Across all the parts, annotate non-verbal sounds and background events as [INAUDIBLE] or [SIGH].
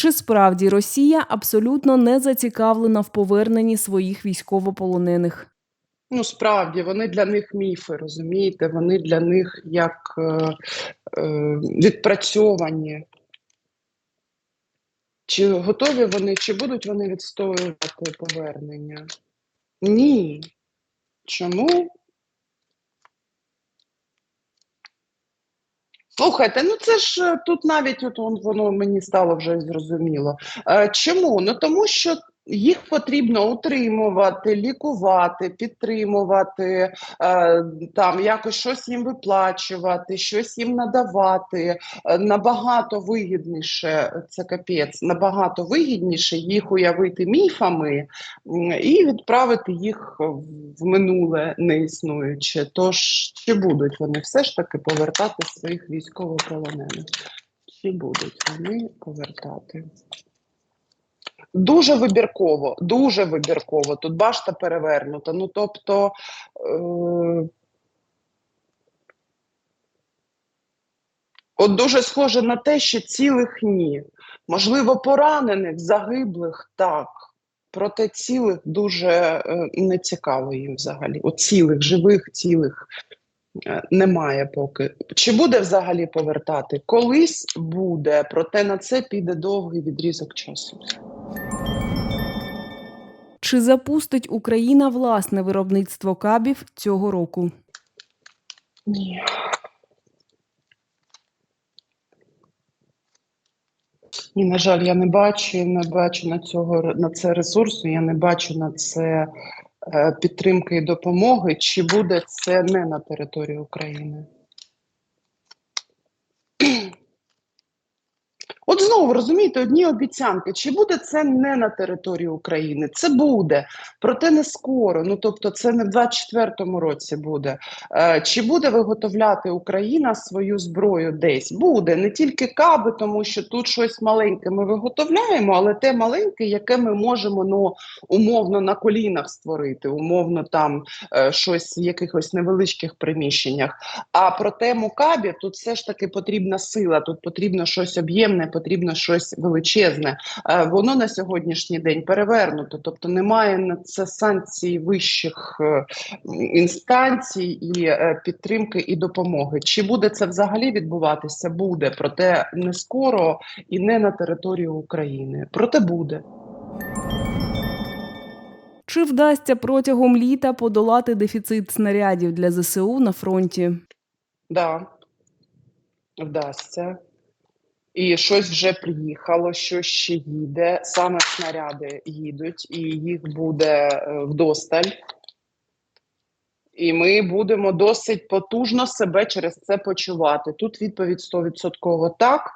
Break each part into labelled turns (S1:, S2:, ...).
S1: Чи справді Росія абсолютно не зацікавлена в поверненні своїх військовополонених?
S2: Ну, справді, вони для них міфи, розумієте? Вони для них як е, е, відпрацьовані. Чи готові вони, чи будуть вони відстоювати повернення? Ні. Чому? Слухайте, ну це ж е, тут навіть от воно мені стало вже зрозуміло. Е, чому? Ну тому що їх потрібно утримувати, лікувати, підтримувати, е, там якось щось їм виплачувати, щось їм надавати. Е, набагато вигідніше це капець, набагато вигідніше їх уявити міфами і відправити їх в минуле неіснуюче. Тож чи будуть вони все ж таки повертати своїх військовополонених? Чи будуть вони повертати? Дуже вибірково, дуже вибірково. Тут башта перевернута. Ну тобто. Е- От дуже схоже на те, що цілих ні. Можливо, поранених, загиблих так. Проте цілих дуже е, не цікаво їм взагалі. От цілих, живих, цілих е, немає поки. Чи буде взагалі повертати? Колись буде, проте на це піде довгий відрізок часу.
S1: Чи запустить Україна власне виробництво кабів цього року?
S2: Ні. Ні, на жаль, я не бачу, не бачу на цього на це ресурсу, я не бачу на це е, підтримки і допомоги. Чи буде це не на території України? От знову розумієте, одні обіцянки. Чи буде це не на території України? Це буде, проте не скоро. Ну тобто, це не в 24-му році буде. Е, чи буде виготовляти Україна свою зброю десь? Буде не тільки каби, тому що тут щось маленьке ми виготовляємо, але те маленьке, яке ми можемо ну умовно на колінах створити, умовно там е, щось в якихось невеличких приміщеннях. А про тему кабів тут все ж таки потрібна сила, тут потрібно щось об'ємне, потрібно щось величезне. Е, Воно на сьогоднішній день перевернуто, тобто немає на це санкцій вищих е, інстанцій і е, підтримки і допомоги. Чи буде це взагалі відбуватися? Буде, проте не скоро і не на території України. Проте буде.
S1: Чи вдасться протягом літа подолати дефіцит снарядів для ЗСУ на фронті?
S2: Да, вдасться. І щось вже приїхало, що ще їде. Саме снаряди їдуть, і їх буде е, вдосталь. І ми будемо досить потужно себе через це почувати. Тут відповідь 100% так.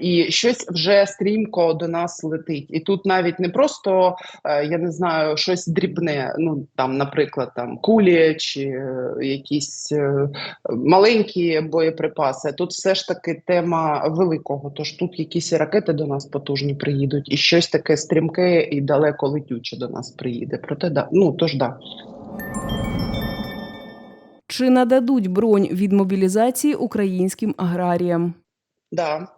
S2: І щось вже стрімко до нас летить. І тут навіть не просто е, я не знаю, щось дрібне. Ну там, наприклад, там кулі чи е, якісь е, маленькі боєприпаси. Тут все ж таки тема великого. Тож тут якісь ракети до нас потужні приїдуть, і щось таке стрімке і далеко летюче до нас приїде. Проте да, ну тож да.
S1: Чи нададуть бронь від мобілізації українським аграріям?
S2: Да.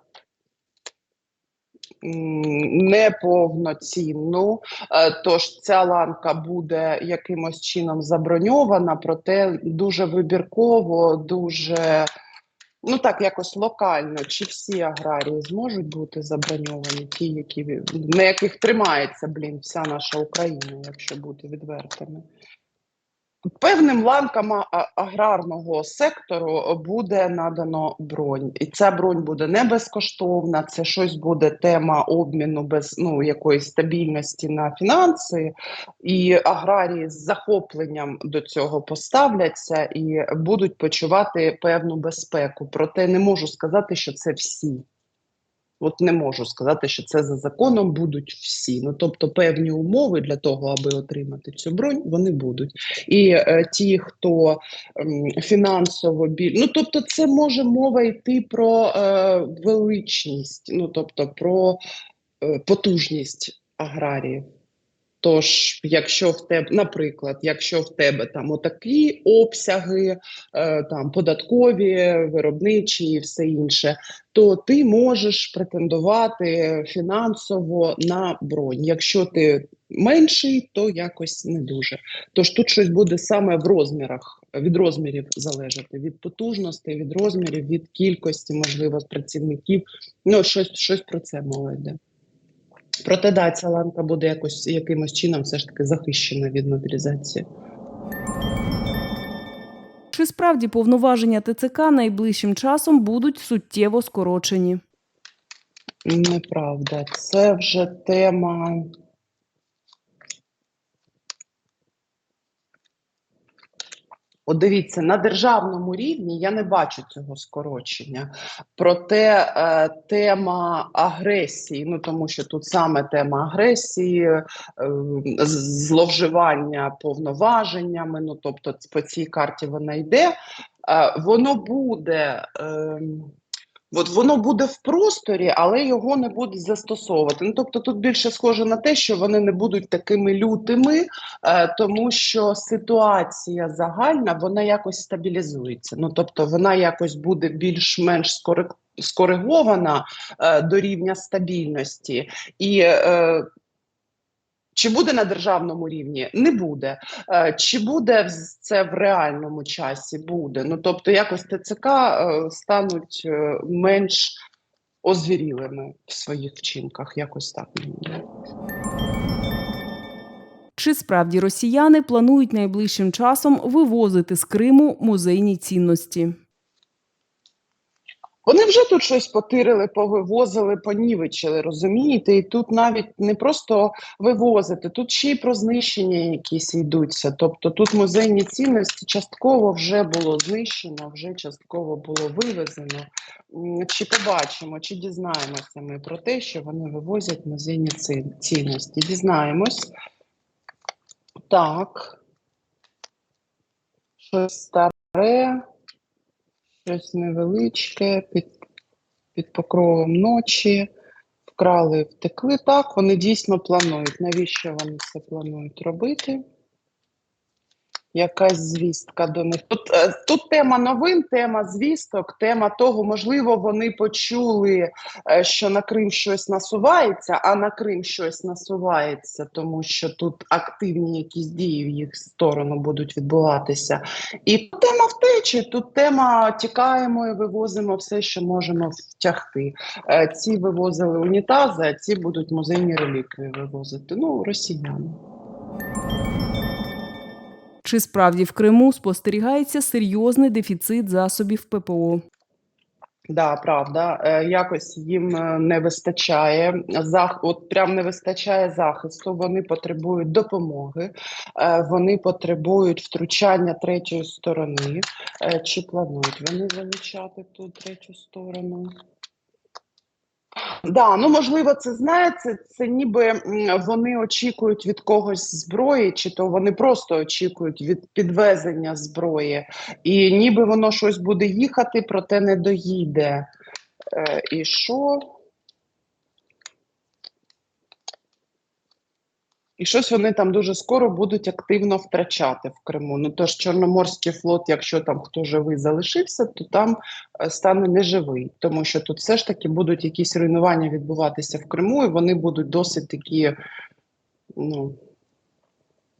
S2: Неповноцінну, Е, тож ця ланка буде якимось чином заброньована, проте дуже вибірково, дуже ну так якось локально. Чи всі аграрії зможуть бути заброньовані, ті, які на яких тримається блін, вся наша Україна, якщо бути відвертими. Певним ланкам аграрного сектору буде надано бронь, і ця бронь буде не безкоштовна. Це щось буде тема обміну без ну якоїсь стабільності на фінанси, і аграрії з захопленням до цього поставляться і будуть почувати певну безпеку. Проте не можу сказати, що це всі. От не можу сказати, що це за законом будуть всі. Ну тобто певні умови для того, аби отримати цю бронь, вони будуть. І е, ті, хто е, фінансово біль, ну тобто, це може мова йти про е, величність, ну тобто про е, потужність аграріїв. Тож, якщо в тебе, наприклад, якщо в тебе там отакі обсяги, е, там податкові, виробничі і все інше, то ти можеш претендувати фінансово на бронь. Якщо ти менший, то якось не дуже. Тож тут щось буде саме в розмірах, від розмірів залежати, від потужностей, від розмірів, від кількості, можливо, працівників. Ну, щось, щось про це мова йде. Проте да, ця ланка буде якось якимось чином все ж таки захищена від мобілізації.
S1: Чи справді повноваження ТЦК найближчим часом будуть суттєво скорочені?
S2: Неправда, це вже тема. От дивіться, на державному рівні я не бачу цього скорочення. Проте е, тема агресії, ну тому що тут саме тема агресії, е, зловживання повноваженнями, ну тобто по цій карті вона йде, е, воно буде. Е, От воно буде в просторі, але його не будуть застосовувати. Ну тобто тут більше схоже на те, що вони не будуть такими лютими, е, тому що ситуація загальна вона якось стабілізується. Ну тобто вона якось буде більш-менш скори- скоригована е, до рівня стабільності. І е, чи буде на державному рівні? Не буде. Е, Чи буде це в реальному часі? Буде. Ну тобто, якось ТЦК е, стануть е, менш озвірілими в своїх вчинках. Якось так.
S1: Чи справді росіяни планують найближчим часом вивозити з Криму музейні цінності?
S2: Вони вже тут щось потирили, повивозили, понівечили, розумієте? І тут навіть не просто вивозити, тут ще й про знищення якісь йдуться. Тобто тут музейні цінності частково вже було знищено, вже частково було вивезено. Чи побачимо, чи дізнаємося ми про те, що вони вивозять музейні цінності? Дізнаємось. Так. Щось старе щось невеличке, під, під покровом ночі, вкрали, втекли. Так, вони дійсно планують. Навіщо вони це планують робити? Якась звістка до них. Тут, е, тут тема новин, тема звісток, тема того, можливо, вони почули, е, що на Крим щось насувається, а на Крим щось насувається, тому що тут активні якісь дії в їх сторону будуть відбуватися. І тут тема втечі, тут тема тікаємо і вивозимо все, що можемо втягти. Е, Ці вивозили унітази, а ці будуть музейні реліквії вивозити. Ну, росіяни.
S1: Чи справді в Криму спостерігається серйозний дефіцит засобів ППО?
S2: Да, правда, е, якось їм е, не вистачає зах... от прям не вистачає захисту. Вони потребують допомоги, е, вони потребують втручання третьої сторони. Чи планують вони залучати ту третю сторону? Да, ну можливо, це знаєте, це ніби вони очікують від когось зброї, чи то вони просто очікують від підвезення зброї, і ніби воно щось буде їхати, проте не доїде. Е, і що? І щось вони там дуже скоро будуть активно втрачати в Криму. Ну тож Чорноморський флот, якщо там хто живий залишився, то там е, стане неживий, тому що тут все ж таки будуть якісь руйнування відбуватися в Криму, і вони будуть досить такі, ну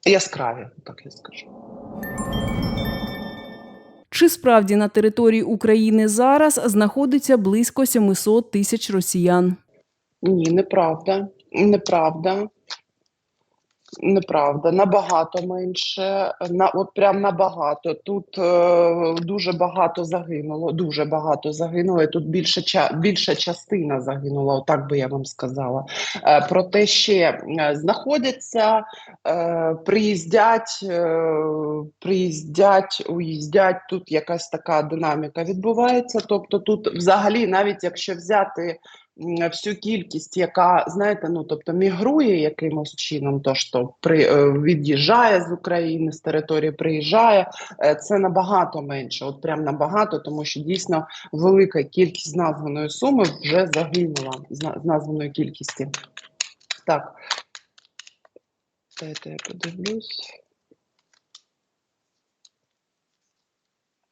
S2: яскраві, так я скажу.
S1: Чи справді на території України зараз знаходиться близько 700 тисяч росіян?
S2: Ні, неправда. Неправда. Неправда, набагато менше, на от прям набагато. Тут е, дуже багато загинуло, дуже багато загинуло. І тут більше більша частина загинула, отак би я вам сказала. Е, проте ще е, знаходяться, е, приїздять, е, приїздять, уїздять. Тут якась така динаміка відбувається. Тобто, тут взагалі, навіть якщо взяти всю кількість, яка знаєте, ну тобто мігрує якимось чином, то що при е, від'їжджає з України з території, приїжджає, е, це набагато менше, от прям набагато, тому що дійсно велика кількість з названої суми вже загинула з названої кількості. Так. Дайте я подивлюсь.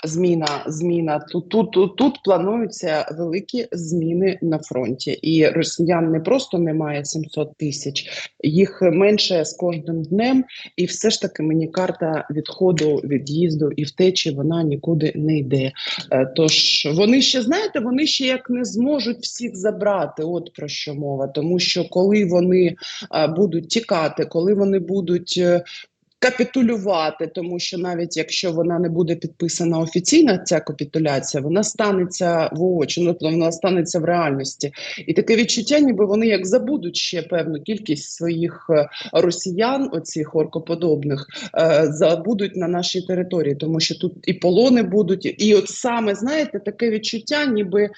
S2: Зміна, зміна. Тут, тут, тут, плануються великі зміни на фронті. І росіян не просто немає 700 тисяч, їх менше з кожним днем. І все ж таки мені карта відходу, від'їзду і втечі вона нікуди не йде. Е, Тож вони ще знаєте, вони ще як не зможуть всіх забрати. От про що мова. Тому що коли вони е, будуть тікати, коли вони будуть. Капітулювати, тому що навіть якщо вона не буде підписана офіційно, ця капітуляція, вона станеться воочі, ну тобто вона станеться в реальності. І таке відчуття, ніби вони як забудуть ще певну кількість своїх е, росіян, оцих оркоподобних, е, забудуть на нашій території, тому що тут і полони будуть, і от саме знаєте, таке відчуття, ніби.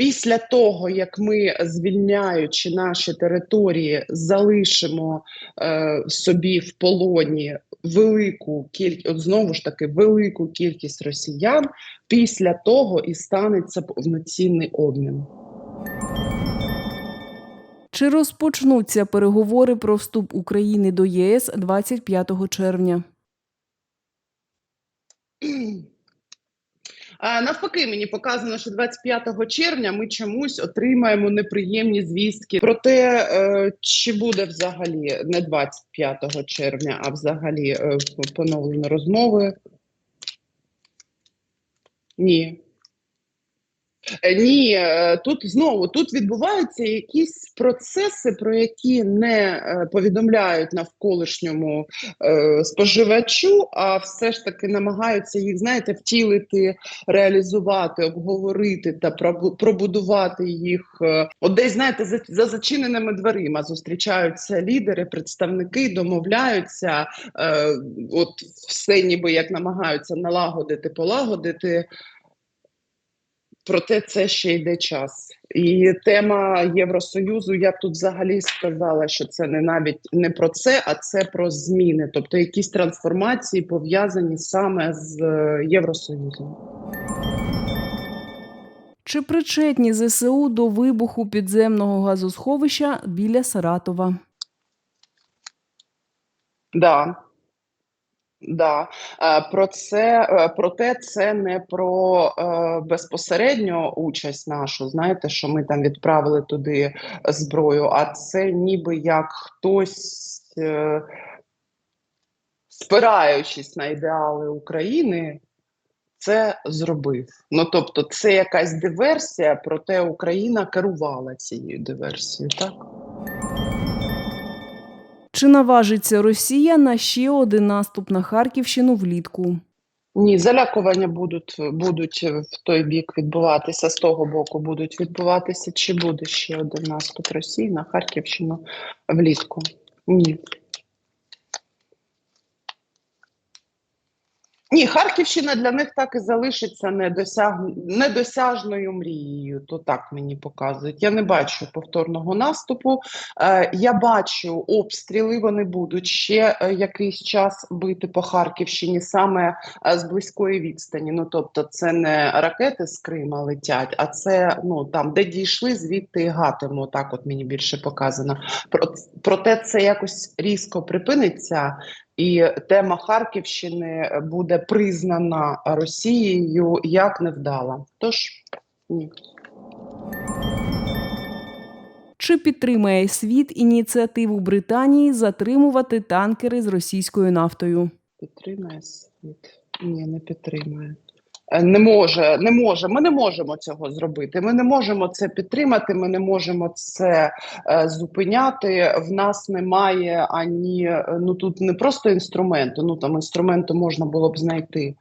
S2: Після того, як ми, звільняючи наші території, залишимо е, собі в полоні велику кількість, знову ж таки, велику кількість росіян, після того і станеться повноцінний обмін.
S1: Чи розпочнуться переговори про вступ України до ЄС 25 червня? [CLEARS THROAT]
S2: Навпаки, мені показано, що 25 червня ми чомусь отримаємо неприємні звістки про те, е, чи буде взагалі не 25 червня, а взагалі е, поновлено розмови. Ні. Ні, е, тут знову тут відбуваються якісь процеси, про які не е, повідомляють навколишньому е, споживачу, а все ж таки намагаються їх, знаєте, втілити, реалізувати, обговорити та пробу- пробудувати їх. От десь знаєте, за, за зачиненими дверима зустрічаються лідери, представники, домовляються. От все ніби як намагаються налагодити, полагодити. Проте це ще йде час. І тема Євросоюзу, я б тут взагалі сказала, що це не навіть не про це, а це про зміни, тобто якісь трансформації пов'язані саме з е, Євросоюзом.
S1: Чи причетні ЗСУ до вибуху підземного газосховища біля Саратова?
S2: Да. Да. Е, Про це е, проте це не про е, безпосередньо участь нашу. Знаєте, що ми там відправили туди зброю, а це ніби як хтось, е, спираючись на ідеали України, це зробив. Ну тобто, це якась диверсія, проте Україна керувала цією диверсією. Так.
S1: Чи наважиться Росія на ще один наступ на Харківщину влітку?
S2: Ні, залякування будуть, будуть в той бік відбуватися, з того боку будуть відбуватися. Чи буде ще один наступ Росії на Харківщину влітку? Ні. Ні, Харківщина для них так і залишиться недосяг... недосяжною мрією. То так мені показують. Я не бачу повторного наступу. Е, я бачу обстріли. Вони будуть ще е, якийсь час бити по Харківщині саме е, з близької відстані. Ну тобто, це не ракети з Крима летять, а це ну там, де дійшли, звідти і гатимо. Так, от мені більше показано. Про, проте це якось різко припиниться. І тема Харківщини буде признана Росією як невдала. Тож ні.
S1: Чи підтримає світ ініціативу Британії затримувати танкери з російською нафтою?
S2: Підтримає світ? Ні, не підтримає. Не може, не може. Ми не можемо цього зробити. Ми не можемо це підтримати. Ми не можемо це е, зупиняти. В нас немає ані е, ну тут не просто інструменту. Ну там інструменту можна було б знайти.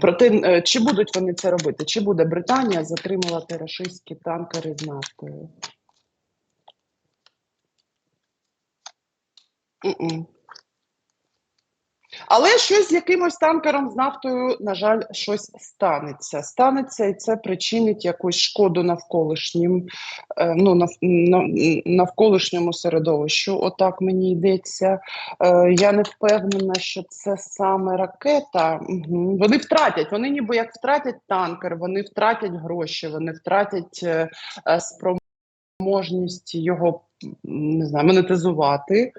S2: Проте е, чи будуть вони це робити? Чи буде Британія затримувати рашистські танкери з нафтою? Але щось з якимось танкером з нафтою, на жаль, щось станеться. Станеться, і це причинить якусь шкоду навколишнім, е, ну, нав, нав- навколишньому середовищу. Отак мені йдеться. Е, я не впевнена, що це саме ракета. Вони втратять, вони ніби як втратять танкер, вони втратять гроші, вони втратять е, спроможність його не знаю, монетизувати.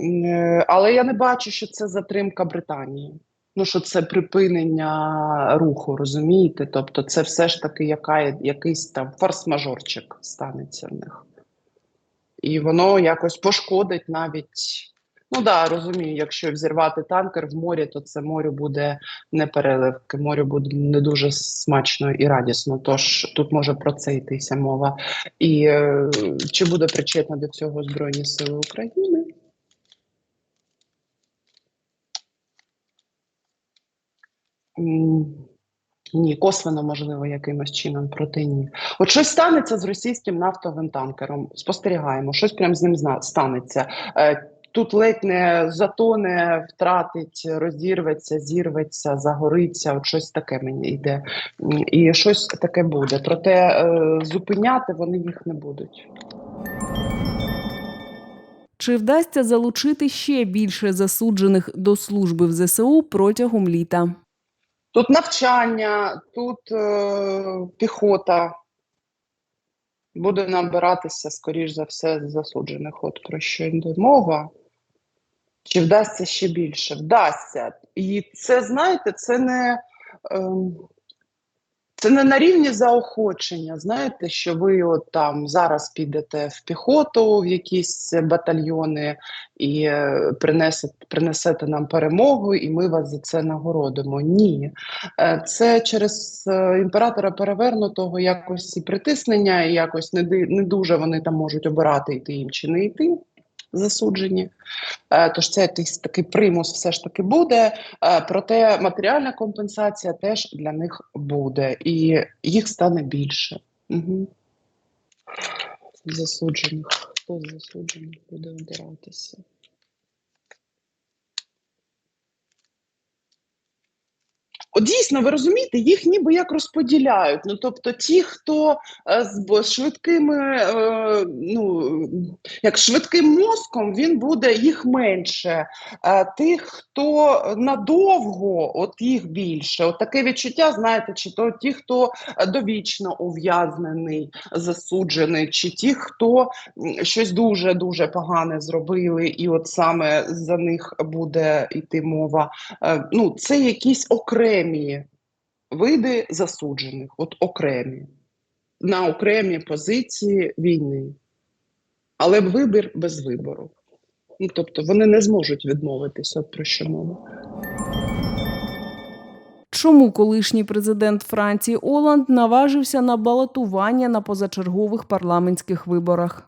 S2: Е, Але я не бачу, що це затримка Британії. Ну, що це припинення руху, розумієте? Тобто, це все ж таки яка, якийсь там форс-мажорчик станеться в них. І воно якось пошкодить навіть. Ну да, розумію, якщо взірвати танкер в морі, то це морю буде не переливки, морю буде не дуже смачно і радісно. Тож тут може про це йтися мова. І е, чи буде причетна до цього Збройні Сили України? Ні, косвенно можливо якимось чином, проте ні. От щось станеться з російським нафтовим танкером. Спостерігаємо, щось прям з ним станеться. Е, Тут ледь не затоне, втратить, розірветься, зірветься, загориться. От щось таке мені йде. І щось таке буде. Проте е, зупиняти вони їх не будуть.
S1: Чи вдасться залучити ще більше засуджених до служби в ЗСУ протягом літа?
S2: Тут навчання, тут е, піхота буде набиратися, скоріш за все, засуджених. От про що йде мова. Чи вдасться ще більше? Вдасться. І це, знаєте, це не, ем, це не на рівні заохочення. Знаєте, що ви от там зараз підете в піхоту, в якісь батальйони і е, принесете, принесете нам перемогу, і ми вас за це нагородимо. Ні. Е, Це через е, імператора перевернутого якось і притиснення, і якось не, не дуже вони там можуть обирати йти їм чи не йти. Засуджені, Е, тож це якийсь такий примус все ж таки буде. Е, Проте матеріальна компенсація теж для них буде, і їх стане більше. Угу. Засуджених. Хто з засуджених буде обиратися? Дійсно, ви розумієте, їх ніби як розподіляють. Ну тобто, ті, хто е, з швидкими, е, ну як швидким мозком, він буде їх менше. Тих, хто надовго, от їх більше. От таке відчуття, знаєте, чи то ті, хто довічно ув'язнений, засуджений, чи ті, хто щось дуже дуже погане зробили, і от саме за них буде йти мова. Е, ну, це якісь окремі види засуджених, от окремі, на окремі позиції війни. Але вибір без вибору. Ну, тобто вони не зможуть відмовитися, про що мова.
S1: Чому колишній президент Франції Оланд наважився на балотування на позачергових парламентських виборах?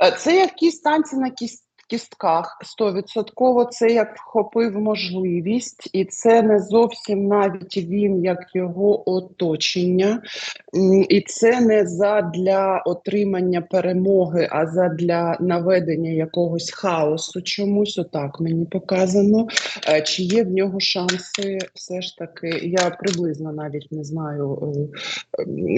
S2: Е, Це якісь танці на кіс- кістках. Стовідсотково це як вхопив можливість, і це не зовсім навіть він, як його оточення. І це не задля отримання перемоги, а задля наведення якогось хаосу чомусь. Отак мені показано. Е, Чи є в нього шанси все ж таки? Я приблизно навіть не знаю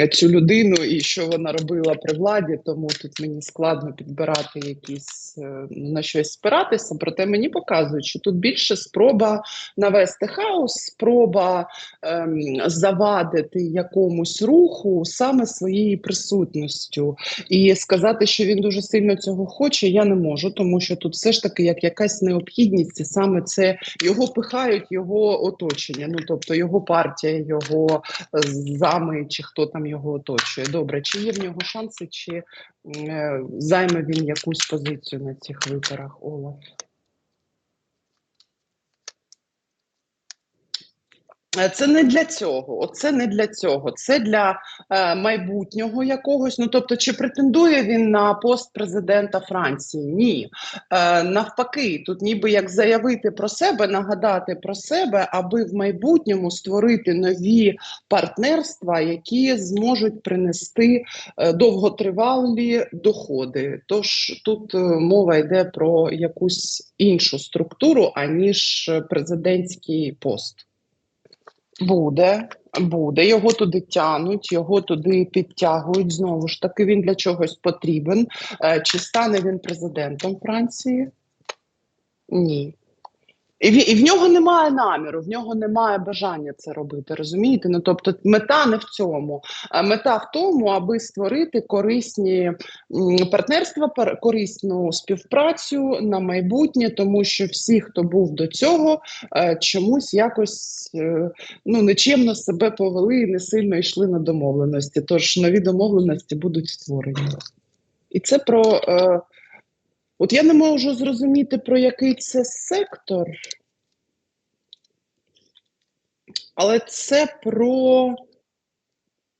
S2: е, цю людину і що вона робила при владі, тому тут мені складно підбирати якісь е, на щось спиратися. Проте мені показують, що тут більше спроба навести хаос, спроба ем, завадити якомусь руху саме своєю присутністю. І сказати, що він дуже сильно цього хоче, я не можу, тому що тут все ж таки як якась необхідність, і саме це його пихають, його оточення. Ну тобто його партія, його зами, чи хто там його оточує. Добре, чи є в нього шанси, чи займе він якусь позицію на цих виборах, Олаф? Це не для цього. Оце не для цього. Це для е, майбутнього якогось. Ну тобто, чи претендує він на пост президента Франції? Ні. Е, навпаки, тут ніби як заявити про себе, нагадати про себе, аби в майбутньому створити нові партнерства, які зможуть принести е, довготривалі доходи. Тож тут е, мова йде про якусь іншу структуру, аніж е, президентський пост. Буде, буде. Його туди тянуть, його туди підтягують. Знову ж таки, він для чогось потрібен. Е, Чи стане він президентом Франції? Ні. І в, і в нього немає наміру, в нього немає бажання це робити. Розумієте? Ну тобто, мета не в цьому, а мета в тому, аби створити корисні партнерства, пар- корисну співпрацю на майбутнє, тому що всі, хто був до цього, е, чомусь якось е, ну нечемно себе повели і не сильно йшли на домовленості. Тож нові домовленості будуть створені. І це про. От я не можу зрозуміти, про який це сектор, але це про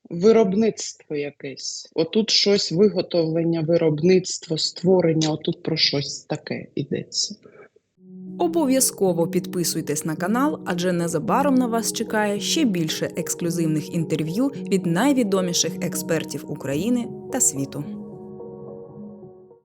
S2: виробництво якесь. Отут щось виготовлення, виробництво, створення, отут про щось таке йдеться.
S1: Обов'язково підписуйтесь на канал, адже незабаром на вас чекає ще більше ексклюзивних інтерв'ю від найвідоміших експертів України та світу.